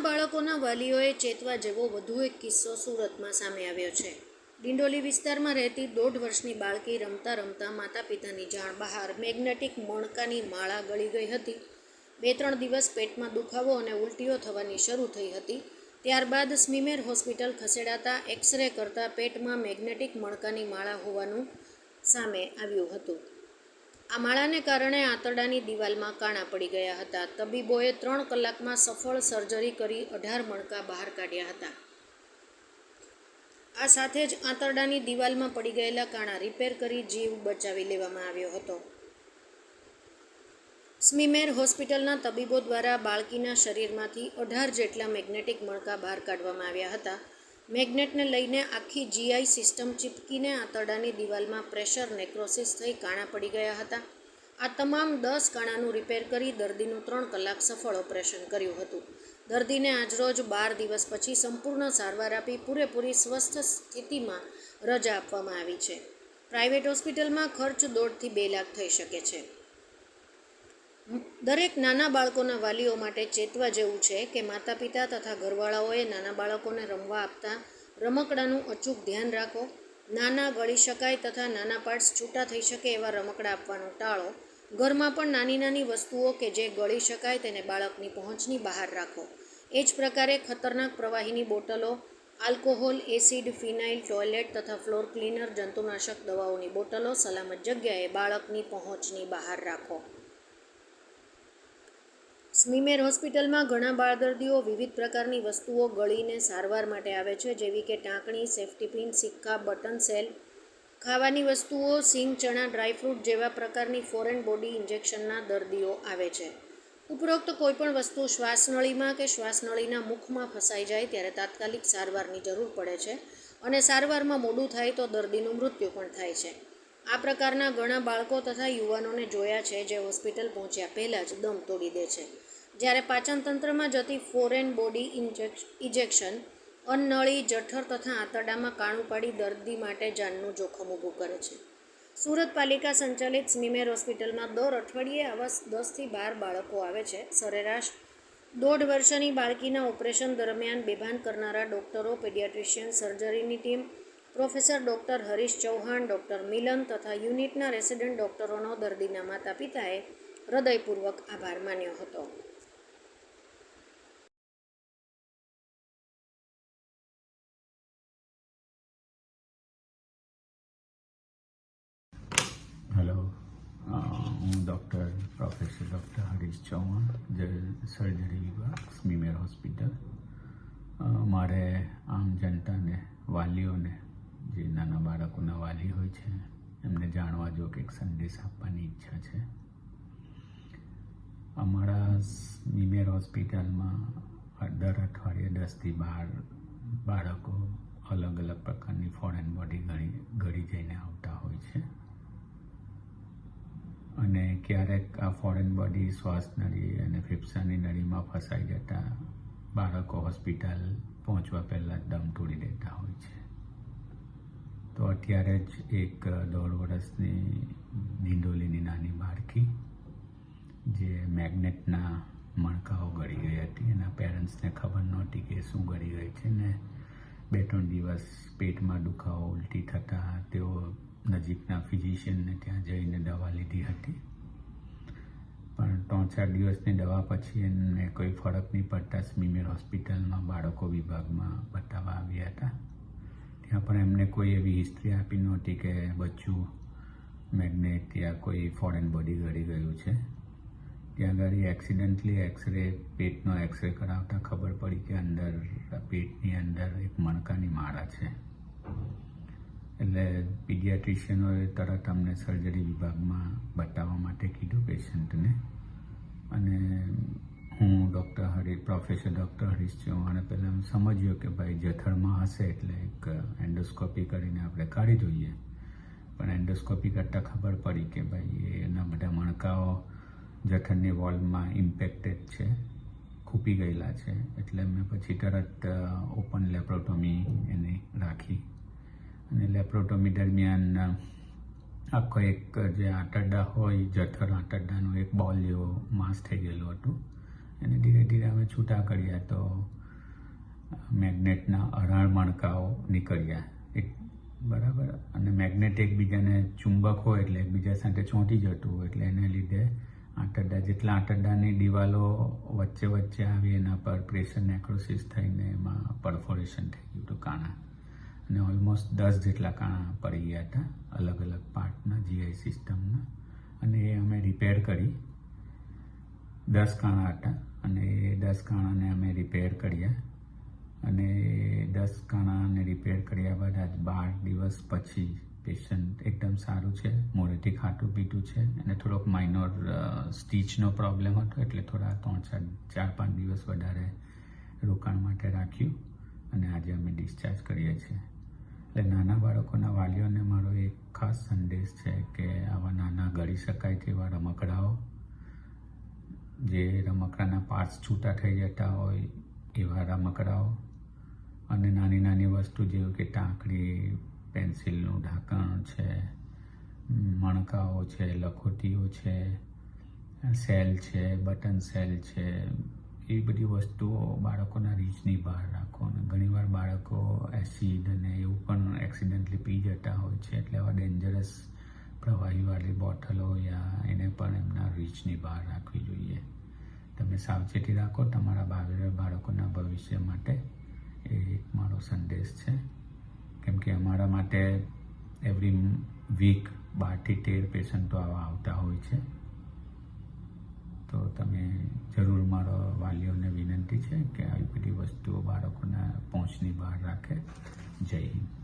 નાના બાળકોના વાલીઓએ ચેતવા જેવો વધુ એક કિસ્સો સુરતમાં સામે આવ્યો છે. ડિંડોલી વિસ્તારમાં રહેતી દોઢ વર્ષની બાળકી રમતા રમતા માતા પિતાની જાણ બહાર મેગ્નેટિક મણકાની માળા ગળી ગઈ હતી. બે ત્રણ દિવસ પેટમાં દુખાવો અને ઉલટીઓ થવાની શરૂ થઈ હતી. ત્યારબાદ સ્મીમેર હોસ્પિટલ ખસેડાતા એક્સરે કરતાં પેટમાં મેગ્નેટિક મણકાની માળા હોવાનું સામે આવ્યું હતું. આ માળાને કારણે આંતરડાની દિવાલમાં કાણા પડી ગયા હતા. તબીબોએ ત્રણ કલાકમાં સફળ સર્જરી કરી અઢાર મણકા બહાર કાઢ્યા હતા. આ સાથે જ આંતરડાની દિવાલમાં પડી ગયેલા કાણા રિપેર કરી જીવ બચાવી લેવામાં આવ્યો હતો. સ્મીમેર હોસ્પિટલના તબીબો દ્વારા બાળકીના શરીરમાંથી અઢાર જેટલા મેગ્નેટિક મણકા બહાર કાઢવામાં આવ્યા હતા. મેગ્નેટને લઈને આખી જીઆઈ સિસ્ટમ ચીપકીને આંતરડાની દિવાલમાં પ્રેશર નેક્રોસિસ થઈ કાણા પડી ગયા હતા. આ તમામ દસ કાણાનું રિપેર કરી દર્દીનું ત્રણ કલાક સફળ ઓપરેશન કર્યું હતું. દર્દીને આજરોજ બાર દિવસ પછી સંપૂર્ણ સારવાર આપી પૂરેપૂરી સ્વસ્થ સ્થિતિમાં રજા આપવામાં આવી છે. પ્રાઇવેટ હોસ્પિટલમાં ખર્ચ દોઢથી બે લાખ થઈ શકે છે. દરેક નાના બાળકોના વાલીઓ માટે ચેતવા જેવું છે કે માતા પિતા તથા ઘરવાળાઓએ નાના બાળકોને રમવા આપતા રમકડાનું અચૂક ધ્યાન રાખો. નાના ગળી શકાય તથા નાના પાર્ટ્સ છૂટા થઈ શકે એવા રમકડા આપવાનું ટાળો. ઘરમાં પણ નાની નાની વસ્તુઓ કે જે ગળી શકાય તેને બાળકની પહોંચની બહાર રાખો. એ જ પ્રકારે ખતરનાક પ્રવાહીની બોટલો, આલ્કોહોલ, એસિડ, ફિનાઇલ, ટોયલેટ તથા ફ્લોર ક્લીનર, જંતુનાશક દવાઓની બોટલો સલામત જગ્યાએ બાળકની પહોંચની બહાર રાખો. સ્મીમેર હોસ્પિટલમાં ઘણા બાળ દર્દીઓ વિવિધ પ્રકારની વસ્તુઓ ગળીને સારવાર માટે આવે છે, જેવી કે ટાંકણી, સેફ્ટી પિન, સિક્કા, બટન સેલ. ખાવાની વસ્તુઓ, સિંગ, ચણા ડ્રાયફ્રૂટ જેવા પ્રકારની ફોરેન બોડી ઇન્જેક્શનના દર્દીઓ આવે છે. ઉપરોક્ત કોઈપણ વસ્તુ શ્વાસનળીમાં કે શ્વાસનળીના મુખમાં ફસાઈ જાય ત્યારે તાત્કાલિક સારવારની જરૂર પડે છે અને સારવારમાં મોડું થાય તો દર્દીનું મૃત્યુ પણ થાય છે. આ પ્રકારના ઘણા બાળકો તથા યુવાનોને જોયા છે જે હોસ્પિટલ પહોંચ્યા પહેલાં જ દમ તોડી દે છે. જ્યારે પાચનતંત્રમાં જતી ફોરેન બોડી ઇન્જેક્શન અન્નળી, જઠર તથા આંતરડામાં કાણું પાડી દર્દી માટે જાનનું જોખમ ઊભું કરે છે. સુરત પાલિકા સંચાલિત સ્મીમેર હોસ્પિટલમાં દર અઠવાડિયે આવા દસથી બાર બાળકો આવે છે. સરેરાશ દોઢ વર્ષની બાળકીના ઓપરેશન દરમિયાન બેભાન કરનારા ડૉક્ટરો, પેડિયાટ્રિશિયન, સર્જરીની team, professor doctor Harish Chauhan, doctor Milan તથા યુનિટના રેસિડેન્ટ ડૉક્ટરોનો દર્દીના માતા પિતાએ હૃદયપૂર્વક આભાર માન્યો હતો. હું doctor, professor doctor Harish Chauhan, જે સર્જરી વિભાગ, સ્મીમેર હોસ્પિટલ. મારે આમ જનતાને, વાલીઓને, જે નાના બાળકોના વાલી હોય છે, એમને જાણવા જો કે સંદેશ આપવાની ઈચ્છા છે. અમારા સ્મીમેર હોસ્પિટલમાં દર અઠવાડિયે દસથી બાર બાળકો અલગ અલગ પ્રકારની ફોરેન બોડી ગળી ગળી જઈને આવતા હોય છે અને ક્યારેક આ ફોરેન બોડી શ્વાસ નળી અને ફેફસાની નળીમાં ફસાઈ જતા બાળકો હોસ્પિટલ પહોંચવા પહેલાં દમ તોડી દેતા હોય છે. તો અત્યારે જ એક દોઢ વર્ષની નિંદોલીની નાની બાળકી, જે મેગ્નેટના મણકાઓ ગળી ગઈ હતી, એના પેરેન્ટ્સને ખબર નહોતી કે શું ગળી ગઈ છે ને બે ત્રણ દિવસ પેટમાં દુખાવો ઉલટી થતાં તેઓ નજીકના ફિઝિશિયનને ત્યાં જઈને દવા લીધી હતી. પણ ત્રણ ચાર દિવસની દવા પછી એમને કોઈ ફરક નહીં પડતા સ્મીમેર હોસ્પિટલમાં બાળકો વિભાગમાં બતાવવા આવ્યા હતા. ત્યાં પણ એમને કોઈ એવી હિસ્ટ્રી આપી નહોતી કે બચ્ચું મેગ્નેટ યા કોઈ ફોરેન બોડી ગળી ગયું છે. ત્યાં આગળ એક્સિડન્ટલી એક્સરે, પેટનો એક્સરે કરાવતા ખબર પડી કે અંદર, પેટની અંદર એક મણકાની માળા છે. એટલે પીડિયાટ્રિશિયનોએ તરત અમને સર્જરી વિભાગમાં બતાવવા માટે કીધું પેશન્ટને. હરી, પ્રોફેસર ડૉક્ટર હરીશ ચૌહાણે પહેલાં સમજ્યો કે ભાઈ જઠરમાં હશે એટલે એક એન્ડોસ્કોપી કરીને આપણે કાઢી જોઈએ. પણ એન્ડોસ્કોપી કરતાં ખબર પડી કે ભાઈ એના બધા મણકાઓ જઠરની વોલમાં ઇમ્પેક્ટેડ છે, ખૂપી ગયેલા છે. એટલે મેં પછી તરત ઓપન લેપ્રોટોમી એને રાખી. અને લેપ્રોટોમી દરમિયાન આખો એક જે આંતરડા હોય જઠર આંટરડાનો એક બોલ જેવો માસ થઈ ગયેલો હતું. અને ધીરે ધીરે અમે છૂટા કર્યા તો મેગ્નેટના અરાળ મણકાઓ નીકળ્યા. એક બરાબર. અને મેગ્નેટ એકબીજાને ચુંબક હોય એટલે એકબીજા સાથે ચોંટી જતું હોય એટલે એને લીધે આંતરડા જેટલા આંટરડાની દિવાલો વચ્ચે વચ્ચે આવી એના પર પ્રેશર નેક્રોસિસ થઈને એમાં પરફોરેશન થઈ ગયું હતું કાણા. અને ઓલમોસ્ટ દસ જેટલા કાણા પડી ગયા હતા અલગ અલગ પાર્ટના જીઆઈ સિસ્ટમના. અને એ અમે રિપેર કરી. દસ કાણા હતા. અને એ દસ કાણાને અમે રિપેર કર્યા. અને દસ કાણાને રિપેર કર્યા બાદ આજ બાર દિવસ પછી પેશન્ટ એકદમ સારું છે મોડેથી ખાટું પીટું છે અને થોડોક માઇનોર સ્ટીચનો પ્રોબ્લેમ હતો એટલે થોડા ત્રણ ચાર ચાર પાંચ દિવસ વધારે રોકાણ માટે રાખ્યું અને આજે અમે ડિસ્ચાર્જ કરીએ છીએ. એટલે નાના બાળકોના વાલીઓને મારો એક ખાસ સંદેશ છે કે આવા નાના ગળી શકાય તેવા રમકડાઓ જે રમકડાના પાર્ટ્સ છૂટા થઈ જતા હોય એવા રમકડાઓ અને નાની નાની વસ્તુ જેવી કે ટાંકડી પેન્સિલનું ઢાંકણ છે, મણકાઓ છે, લખોટીઓ છે, સેલ છે, બટન સેલ છે, એ બધી વસ્તુઓ બાળકોના રીચની બહાર રાખો અને ઘણીવાર બાળકો એસિડ અને એવું પણ એક્સિડન્ટલી પી જતા હોય છે એટલે આવા ડેન્જરસ પ્રવાહીવાળી બોટલો યા એને પણ એમના રીચની બહાર જોઈએ તમે સાવચેતી રાખો, તમારા ભાવિ બાળકોના ભવિષ્ય માટે એ એક મારો સંદેશ છે. કેમ કે અમારા માટે એવરી વીક બારથી તેર પેશન્ટો આવા આવતા હોય છે. તો તમે જરૂર મારો વાલીઓને વિનંતી છે કે આવી બધી વસ્તુઓ બાળકોના પહોંચની બહાર રાખે. જય હિન્દ.